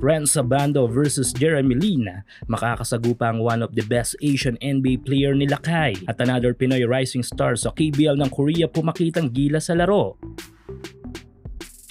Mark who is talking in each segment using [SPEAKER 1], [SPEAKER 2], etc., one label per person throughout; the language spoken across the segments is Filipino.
[SPEAKER 1] Renz Sabando versus Jeremy Lin, makakasagupa ang one of the best Asian NBA player ni Lakay at another Pinoy rising star sa KBL ng Korea pumakitang gila sa laro.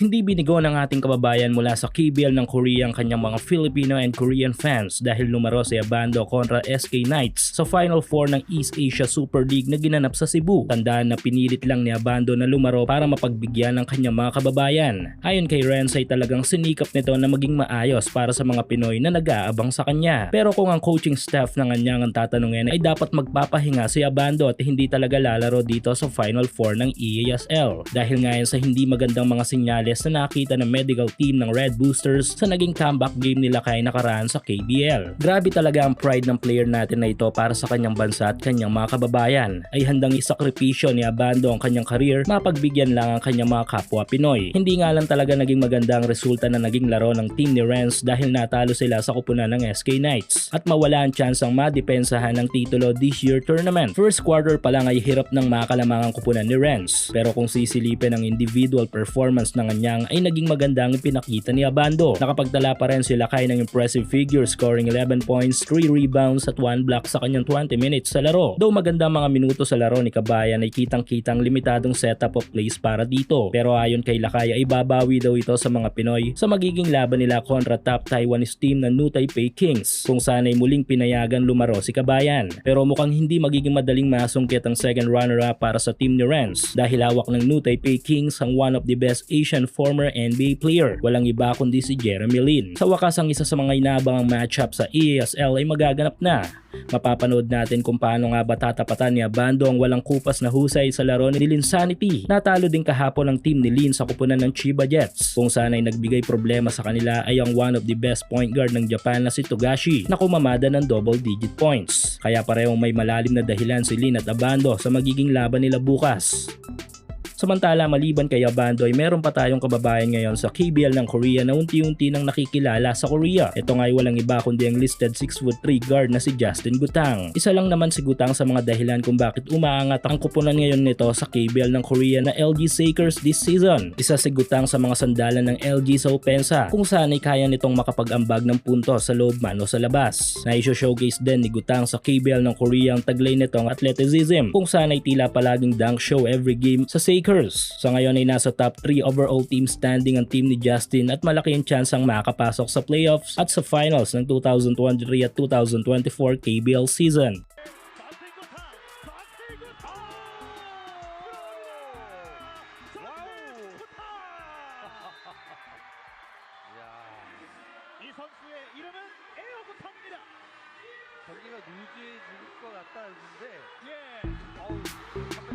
[SPEAKER 1] Hindi binigo ng ating kababayan mula sa KBL ng Korea ang kanyang mga Filipino and Korean fans dahil lumaro si Abando kontra SK Knights sa Final 4 ng East Asia Super League na ginanap sa Cebu. Tandaan na pinilit lang ni Abando na lumaro para mapagbigyan ng kanyang mga kababayan. Ayon kay Renz ay talagang sinikap nito na maging maayos para sa mga Pinoy na nag-aabang sa kanya. Pero kung ang coaching staff ng kanyang ang tatanungin ay dapat magpapahinga si Abando at hindi talaga lalaro dito sa Final 4 ng EASL dahil ngayon sa hindi magandang mga senyales na nakita ng medical team ng Red Boosters sa naging comeback game nila kay nakaraan sa KBL. Grabe talaga ang pride ng player natin na ito para sa kanyang bansa at kanyang mga kababayan ay handang isakripisyo ni Abando ang kanyang career mapagbigyan lang ang kanyang mga kapwa Pinoy. Hindi nga lang talaga naging maganda ang resulta na naging laro ng team ni Renz dahil natalo sila sa kupunan ng SK Knights at mawala ang chance ang madepensahan ng titulo this year tournament. First quarter pa lang ay hirap ng makalamang ang kupunan ni Renz pero kung sisilipin ang individual performance ng kanyang ay naging maganda ang pinakita ni Abando. Nakapagtala pa rin sila kay ng impressive figure scoring 11 points, 3 rebounds at 1 block sa kanyang 20 minutes sa laro. Though maganda mga minuto sa laro ni Kabayan ay kitang-kitang limitadong setup of plays para dito. Pero ayon kay Lakay ay babawi daw ito sa mga Pinoy sa magiging laban nila kontra top Taiwanese team na New Taipei Kings kung sana'y muling pinayagan lumaro si Kabayan. Pero mukhang hindi magiging madaling masungkit ang second runner-up para sa team ni Renz dahil hawak ng New Taipei Kings ang one of the best Asian former NBA player. Walang iba kundi si Jeremy Lin. Sa wakas ang isa sa mga inaabangang matchup sa EASL ay magaganap na. Mapapanood natin kung paano nga ba tatapatan ni Abando ang walang kupas na husay sa laro ni Linsanity. Natalo din kahapon ang team ni Lin sa kupunan ng Chiba Jets. Kung sana ay nagbigay problema sa kanila ay ang one of the best point guard ng Japan na si Togashi na kumamada ng double digit points. Kaya parehong may malalim na dahilan si Lin at Abando sa magiging laban nila bukas. Samantala maliban kay Abando ay meron pa tayong kababayan ngayon sa KBL ng Korea na unti-unti nang nakikilala sa Korea. Ito nga ay walang iba kundi ang listed 6'3 guard na si Justin Gutang. Isa lang naman si Gutang sa mga dahilan kung bakit umaangat ang kupunan ngayon nito sa KBL ng Korea na LG Sakers this season. Isa si Gutang sa mga sandalan ng LG sa opensa kung saan ay kaya nitong makapag-ambag ng punto sa loob man o sa labas. Na-showcase din ni Gutang sa KBL ng Korea ang taglay nitong athleticism kung saan ay tila palaging dunk show every game sa Sakers. Sa ngayon ay nasa top 3 overall team standing ang team ni Justin at malaki ang chance ang makapasok sa playoffs at sa finals ng 2023 at 2024 KBL season.
[SPEAKER 2] 이 선수의 이름은 에어부터입니다.
[SPEAKER 3] 경기가 루즈해질 것 같다 했는데
[SPEAKER 2] 예.
[SPEAKER 3] 어우